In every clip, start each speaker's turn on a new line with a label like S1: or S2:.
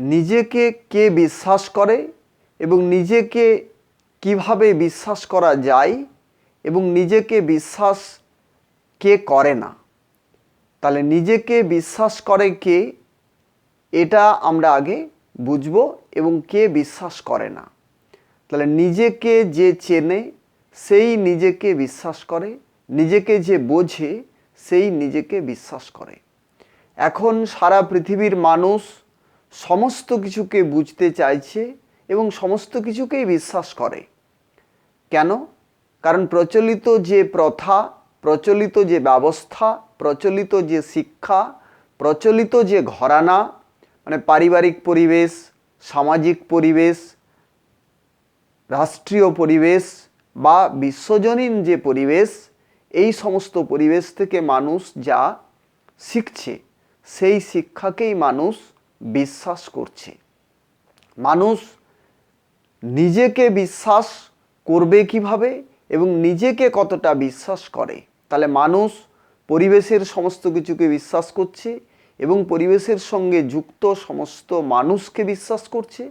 S1: নিজেকে কে বিশ্বাস করে এবং নিজেকে কীভাবে বিশ্বাস করা যায় এবং নিজেকে বিশ্বাস কে করে না? তাহলে নিজেকে বিশ্বাস করে কে? এটা আমরা আগে বুঝব এবং কে বিশ্বাস করে না। তাহলে নিজেকে যে চেনে, সেই নিজেকে বিশ্বাস করে। নিজেকে যে বোঝে, সেই নিজেকে বিশ্বাস করে। এখন সারা পৃথিবীর মানুষ সমস্ত কিছুকে বুঝতে চাইছে এবং সমস্ত কিছুকেই বিশ্বাস করে। কেন? কারণ প্রচলিত যে প্রথা, প্রচলিত যে ব্যবস্থা, প্রচলিত যে শিক্ষা, প্রচলিত যে ঘরানা মানে পারিবারিক পরিবেশ, সামাজিক পরিবেশ, রাষ্ট্রীয় পরিবেশ বা বিশ্বজনীন যে পরিবেশ, এই সমস্ত পরিবেশ থেকে মানুষ যা শিখছে, সেই শিক্ষাকেই মানুষ বিশ্বাস করছে। মানুষ নিজেকে বিশ্বাস করবে কীভাবে এবং নিজেকে কতটা বিশ্বাস করে? তাহলে মানুষ পরিবেশের সমস্ত কিছুকে বিশ্বাস করছে এবং পরিবেশের সঙ্গে যুক্ত সমস্ত মানুষকে বিশ্বাস করছে।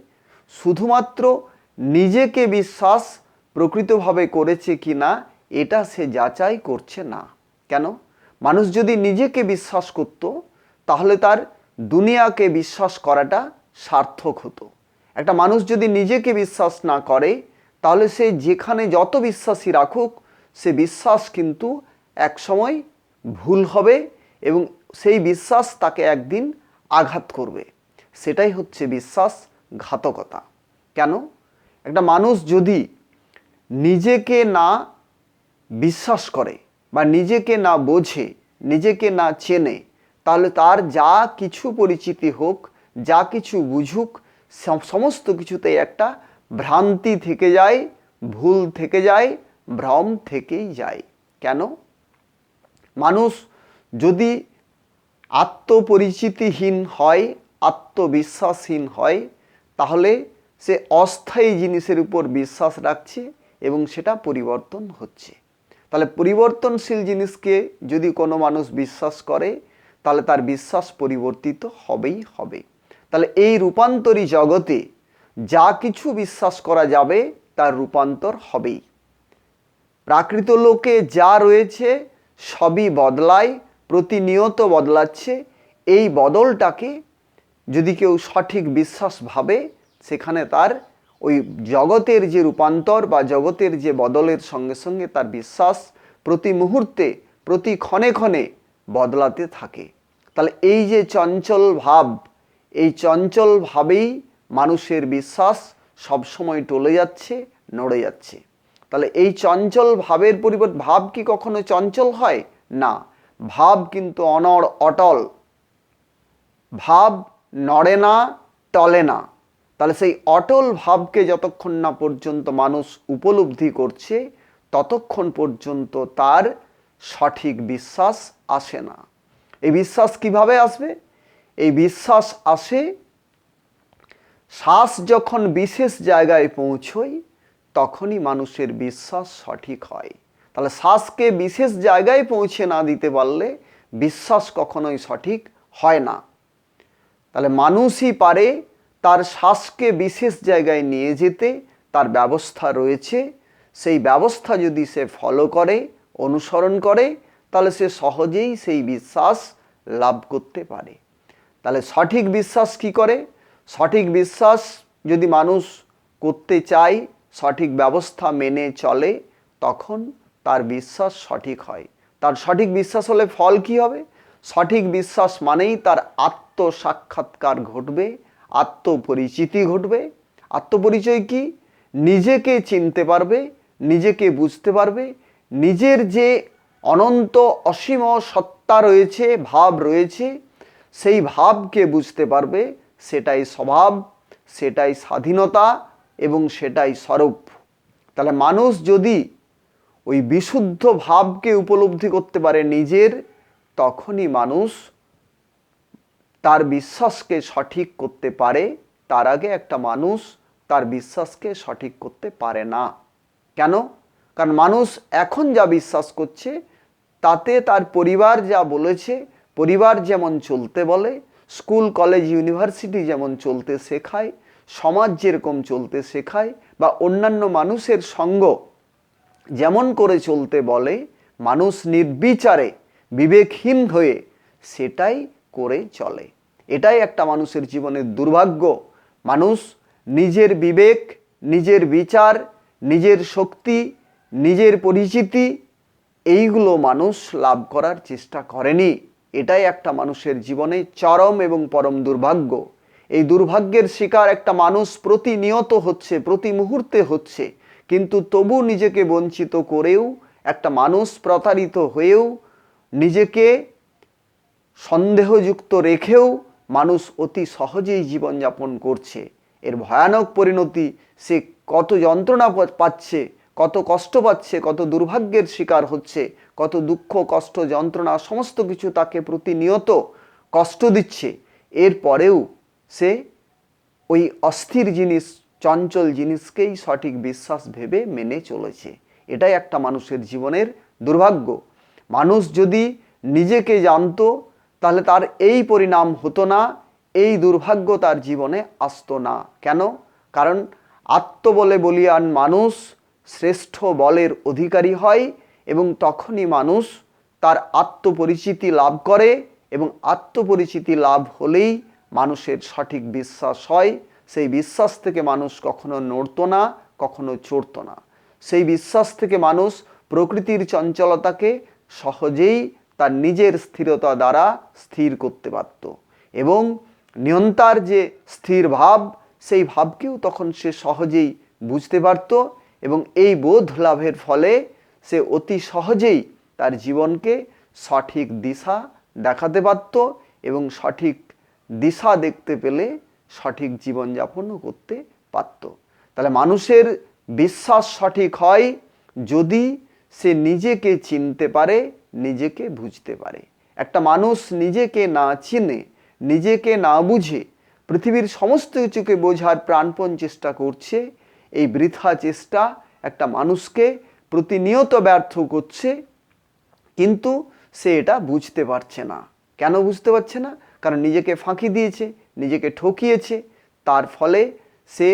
S1: শুধুমাত্র নিজেকে বিশ্বাস প্রকৃতভাবে করেছে কি না, এটা সে যাচাই করছে না। কেন? মানুষ যদি নিজেকে বিশ্বাস করত, তাহলে তার দুনিয়াকে বিশ্বাস করাটা সার্থক হতো। একটা মানুষ যদি নিজেকে বিশ্বাস না করে, তাহলে সে যেখানে যত বিশ্বাসী রাখুক, সে বিশ্বাস কিন্তু একসময় ভুল হবে এবং সেই বিশ্বাস তাকে একদিন আঘাত করবে। সেটাই হচ্ছে বিশ্বাস ঘাতকতা কেন? একটা মানুষ যদি নিজেকে না বিশ্বাস করে বা নিজেকে না বোঝে, নিজেকে না চেনে তাহলে তার যা কিছু পরিচিতি হোক, যা কিছু বুঝুক সমস্ত কিছুতেই একটা ভ্রান্তি থেকে যায়, ভুল থেকে যায়, ভ্রম থেকেই যায়। কেন? মানুষ যদি আত্মপরিচিতিহীন হয়, আত্মবিশ্বাসহীন হয়, তাহলে সে অস্থায়ী জিনিসের উপর বিশ্বাস রাখছে এবং সেটা পরিবর্তন হচ্ছে। তাহলে পরিবর্তনশীল জিনিসকে যদি কোনো মানুষ বিশ্বাস করে তাহলে তার বিশ্বাস পরিবর্তিত হবেই হবে। তাহলে এই রূপান্তরী জগতে যা কিছু বিশ্বাস করা যাবে, তার রূপান্তর হবেই। প্রাকৃত লোকে যা রয়েছে, সবই বদলায়, প্রতিনিয়ত বদলাচ্ছে। এই বদলটাকে যদি কেউ সঠিক বিশ্বাস ভাবে, সেখানে তার ওই জগতের যে রূপান্তর বা জগতের যে বদলের সঙ্গে সঙ্গে তার বিশ্বাস প্রতি মুহূর্তে, প্রতি ক্ষণে ক্ষণে বদলাতে থাকে। তাহলে এই যে চঞ্চল ভাব, এই চঞ্চল ভাবেই মানুষের বিশ্বাস সবসময় টলে যাচ্ছে, নড়ে যাচ্ছে। তাহলে এই চঞ্চল ভাবের পরিবর্তে, ভাব কি কখনো চঞ্চল হয়? না। ভাব কিন্তু অনড়, অটল। ভাব নড়ে না, টলে না। তাহলে সেই অটল ভাবকে যতক্ষণ না পর্যন্ত মানুষ উপলব্ধি করছে, ততক্ষণ পর্যন্ত তার সঠিক বিশ্বাস আসে না। এই বিশ্বাস কীভাবে আসবে? এই বিশ্বাস আসে শ্বাস যখন বিশেষ জায়গায় পৌঁছয়, তখনই মানুষের বিশ্বাস সঠিক হয়। তাহলে শ্বাসকে বিশেষ জায়গায় পৌঁছে না দিতে পারলে বিশ্বাস কখনোই সঠিক হয় না। তাহলে মানুষই পারে তার শ্বাসকে বিশেষ জায়গায় নিয়ে যেতে, তার ব্যবস্থা রয়েছে। সেই ব্যবস্থা যদি সে ফলো করে অনুসরণ করে, তাহলে সে সহজেই সেই বিশ্বাস লাভ করতে পারে। তাহলে সঠিক বিশ্বাস কি করে? সঠিক বিশ্বাস যদি মানুষ করতে চায়, সঠিক ব্যবস্থা মেনে চলে, তখন তার বিশ্বাস সঠিক হয়। তার সঠিক বিশ্বাস হলে ফল কি হবে? সঠিক বিশ্বাস মানেই তার আত্মসাক্ষাৎকার ঘটবে, আত্মপরিচিতি ঘটবে। আত্মপরিচয় কি? নিজেকে চিনতে পারবে, নিজেকে বুঝতে পারবে নিজের যে অনন্ত অসীম সত্তা রয়েছে, ভাব রয়েছে, সেই ভাবকে বুঝতে পারবে, সেটাই স্বভাব, সেটাই স্বাধীনতা এবং সেটাই স্বরূপ। তাহলে মানুষ যদি ওই বিশুদ্ধ ভাবকে উপলব্ধি করতে পারে নিজের, তখনই মানুষ তার বিশ্বাসকে সঠিক করতে পারে। তার আগে একটা মানুষ তার বিশ্বাসকে সঠিক করতে পারে না। কেন? কারণ মানুষ এখন যা বিশ্বাস করছে, তাতে তার পরিবার যা বলেছে, পরিবার যেমন চলতে বলে, স্কুল, কলেজ, ইউনিভার্সিটি যেমন চলতে শেখায়, সমাজ যেরকম চলতে শেখায় বা অন্যান্য মানুষের সঙ্গ যেমন করে চলতে বলে, মানুষ নির্বিচারে, বিবেকহীন হয়ে সেটাই করে চলে। এটাই একটা মানুষের জীবনের দুর্ভাগ্য। মানুষ নিজের বিবেক, নিজের বিচার, নিজের শক্তি নিজের পরিচিতি, এইগুলো মানুষ লাভ করার চেষ্টা করেনি। এটাই একটা মানুষের জীবনে চরম এবং পরম দুর্ভাগ্য। এই দুর্ভাগ্যের শিকার একটা মানুষ প্রতিনিয়ত হচ্ছে, প্রতি মুহূর্তে হচ্ছে। কিন্তু তবু নিজেকে বঞ্চিত করেও, একটা মানুষ প্রতারিত হয়েও, নিজেকে সন্দেহযুক্ত রেখেও মানুষ অতি সহজেই জীবনযাপন করছে। এর ভয়ানক পরিণতি, সে কত যন্ত্রণা পাচ্ছে কত কষ্ট পাচ্ছে, কত দুর্ভাগ্যের শিকার হচ্ছে, কত দুঃখ, কষ্ট, যন্ত্রণা, সমস্ত কিছু তাকে প্রতিনিয়ত কষ্ট দিচ্ছে। এরপরেও সে ওই অস্থির জিনিস, চঞ্চল জিনিসকেই সঠিক বিশ্বাস ভেবে মেনে চলেছে। এটাই একটা মানুষের জীবনের দুর্ভাগ্য। মানুষ যদি নিজেকে জানতো, তাহলে তার এই পরিণাম হতো না, এই দুর্ভাগ্য তার জীবনে আসতো না। কেন? কারণ আত্মবলে বলিয়ান মানুষ শ্রেষ্ঠ বলের অধিকারী হয় এবং তখনই মানুষ তার আত্মপরিচিতি লাভ করে এবং আত্মপরিচিতি লাভ হলেই মানুষের সঠিক বিশ্বাস হয়। সেই বিশ্বাস থেকে মানুষ কখনো নড়তো না, কখনো চড়তো না। সেই বিশ্বাস থেকে মানুষ প্রকৃতির চঞ্চলতাকে সহজেই তার নিজের স্থিরতা দ্বারা স্থির করতে পারত এবং নিয়ন্তার যে স্থির ভাব, সেই ভাবকেও তখন সে সহজেই বুঝতে পারত এবং এই বোধ লাভের ফলে সে অতি সহজেই তার জীবনকে সঠিক দিশা দেখাতে পারত এবং সঠিক দিশা দেখতে পেলে সঠিক জীবনযাপনও করতে পারত। তাহলে মানুষের বিশ্বাস সঠিক হয় যদি সে নিজেকে চিনতে পারে, নিজেকে বুঝতে পারে। একটা মানুষ নিজেকে না চিনে, নিজেকে না বুঝে পৃথিবীর সমস্ত কিছুকে বোঝার প্রাণপণ চেষ্টা করছে এই বৃথা চেষ্টা একটা মানুষকে প্রতিনিয়ত ব্যর্থ করছে, কিন্তু সে এটা বুঝতে পারছে না। কেন বুঝতে পারছে না? কারণ নিজেকে ফাঁকি দিয়েছে, নিজেকে ঠকিয়েছে। তার ফলে সে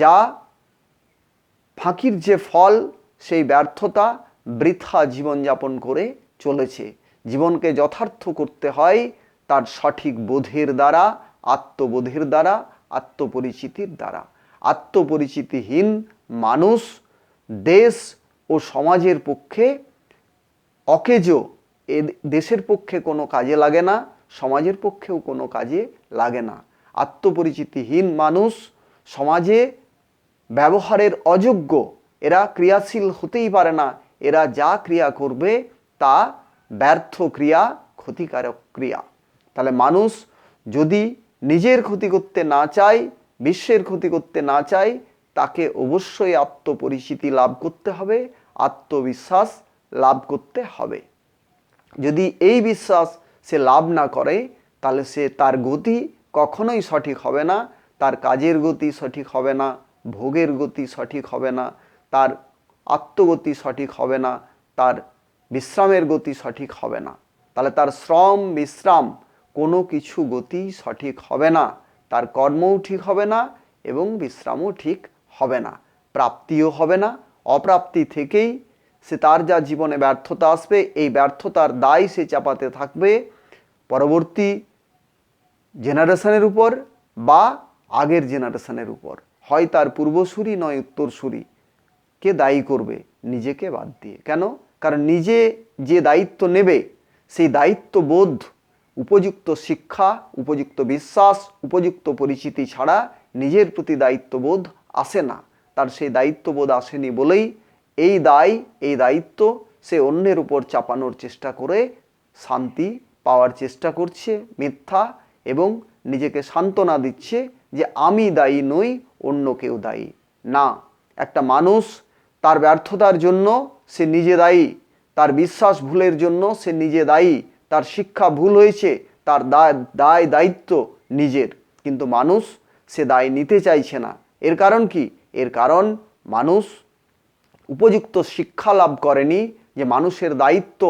S1: যা ফাঁকির যে ফল, সেই ব্যর্থতা বৃথা জীবনযাপন করে চলেছে। জীবনকে যথার্থ করতে হয় তার সঠিক বোধের দ্বারা, আত্মবোধের দ্বারা, আত্মপরিচিতির দ্বারা। আত্মপরিচিতিহীন মানুষ দেশ ও সমাজের পক্ষে অকেজো। এ দেশের পক্ষে কোনো কাজে লাগে না, সমাজের পক্ষেও কোনো কাজে লাগে না। আত্মপরিচিতিহীন মানুষ সমাজে ব্যবহারের অযোগ্য। এরা ক্রিয়াশীল হতেই পারে না। এরা যা ক্রিয়া করবে তা ব্যর্থ ক্রিয়া, ক্ষতিকারক ক্রিয়া। তাহলে মানুষ যদি নিজের ক্ষতি করতে না চায় বিশ্বের ক্ষতি করতে না চায় তাকে অবশ্যই আত্মপরিচিতি লাভ করতে হবে, আত্মবিশ্বাস লাভ করতে হবে। যদি এই বিশ্বাস সে লাভ না করে, তাহলে সে তার গতি কখনোই সঠিক হবে না, তার কাজের গতি সঠিক হবে না, ভোগের গতি সঠিক হবে না, তার আত্মগতি সঠিক হবে না, তার বিশ্রামের গতি সঠিক হবে না। তাহলে তার শ্রম, বিশ্রাম কোনো কিছু গতি সঠিক হবে না। তার কর্মও ঠিক হবে না এবং বিশ্রামও ঠিক হবে না, প্রাপ্তিও হবে না। অপ্রাপ্তি থেকেই সে তার যা জীবনে ব্যর্থতা আসবে, এই ব্যর্থতার দায় সে চাপাতে থাকবে পরবর্তী জেনারেশনের উপর বা আগের জেনারেশনের উপর। হয় তার পূর্বসূরি নয় উত্তরসূরি। কে দায়ী করবে? নিজেকে বাদ দিয়ে। কেন? কারণ নিজে যে দায়িত্ব নেবে, সেই দায়িত্ববোধ উপযুক্ত শিক্ষা, উপযুক্ত বিশ্বাস, উপযুক্ত পরিচিতি ছাড়া নিজের প্রতি দায়িত্ববোধ আসে না। তার সেই দায়িত্ববোধ আসেনি বলেই এই দায়, এই দায়িত্ব সে অন্যের উপর চাপানোর চেষ্টা করে শান্তি পাওয়ার চেষ্টা করছে, মিথ্যা এবং নিজেকে সান্ত্বনা দিচ্ছে যে আমি দায়ী নই, অন্য কেউ দায়ী। না, একটা মানুষ তার ব্যর্থতার জন্য সে নিজে দায়ী, তার বিশ্বাস ভুলের জন্য সে নিজে দায়ী তার শিক্ষা ভুল হয়েছে, তার দায় দায় দায়িত্ব নিজের। কিন্তু মানুষ সে দায় নিতে চাইছে না। এর কারণ কি? এর কারণ মানুষ উপযুক্ত শিক্ষা লাভ করেনি যে মানুষের দায়িত্ব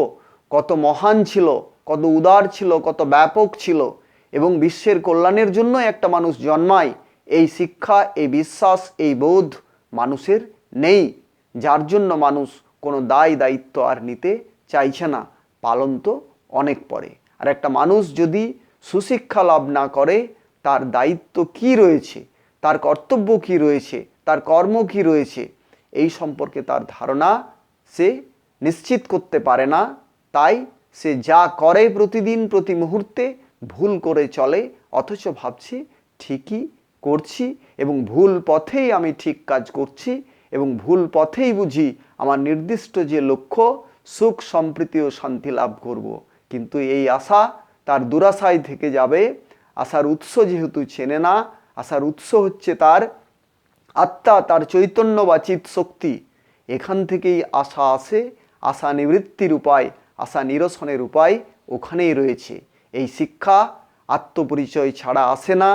S1: কত মহান ছিল, কত উদার ছিল, কত ব্যাপক ছিল। এবং বিশ্বের কল্যাণের জন্য একটা মানুষ জন্মায়, এই শিক্ষা, এই বিশ্বাস, এই বোধ মানুষের নেই। যার জন্য মানুষ কোনো দায় দায়িত্ব আর নিতে চাইছে না। পালন তো অনেক পরে। আর একটা মানুষ যদি সুশিক্ষা লাভ না করে, তার দায়িত্ব কি রয়েছে? তার কর্তব্য কি রয়েছে? তার কর্ম কি রয়েছে? এই সম্পর্কে তার ধারণা সে নিশ্চিত করতে পারে না। তাই সে যা করে প্রতিদিন, প্রতি মুহূর্তে ভুল করে চলে, অথচ ভাবছি ঠিকই করছি এবং ভুল পথেই আমি ঠিক কাজ করছি এবং ভুল পথেই বুঝি আমার নির্দিষ্ট যে লক্ষ্য, সুখ, সম্প্রীতি ও শান্তি লাভ করব। কিন্তু এই আশা তার দুরাশায় থেকে যাবে। আশার উৎস যেহেতু চেনে না, আশার উৎস হচ্ছে তার আত্মা, তার চৈতন্য বা চিৎ শক্তি। এখান থেকেই আশা আসে, আশা নিবৃত্তির উপায়, আশা নিরসনের উপায় ওখানেই রয়েছে। এই শিক্ষা আত্মপরিচয় ছাড়া আসে না,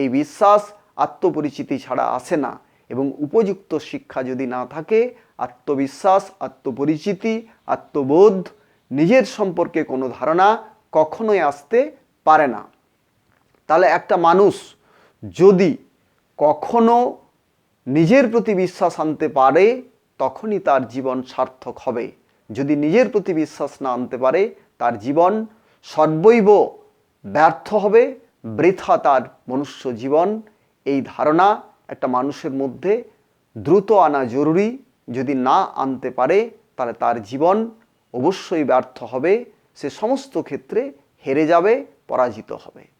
S1: এই বিশ্বাস আত্মপরিচিতি ছাড়া আসে না এবং উপযুক্ত শিক্ষা যদি না থাকে, আত্মবিশ্বাস, আত্মপরিচিতি, আত্মবোধ নিজের সম্পর্কে কোনো ধারণা কখনোই আসতে পারে না। তাহলে একটা মানুষ যদি কখনো নিজের প্রতি বিশ্বাস আনতে পারে, তখনই তার জীবন সার্থক হবে। যদি নিজের প্রতি বিশ্বাস না আনতে পারে, তার জীবন সর্বৈব ব্যর্থ হবে। বৃথা তার মনুষ্য জীবন। এই ধারণা একটা মানুষের মধ্যে দ্রুত আনা জরুরি। যদি না আনতে পারে, তাহলে তার জীবন অবশ্যই ব্যর্থ হবে সে সমস্ত ক্ষেত্রে হেরে যাবে পরাজিত হবে।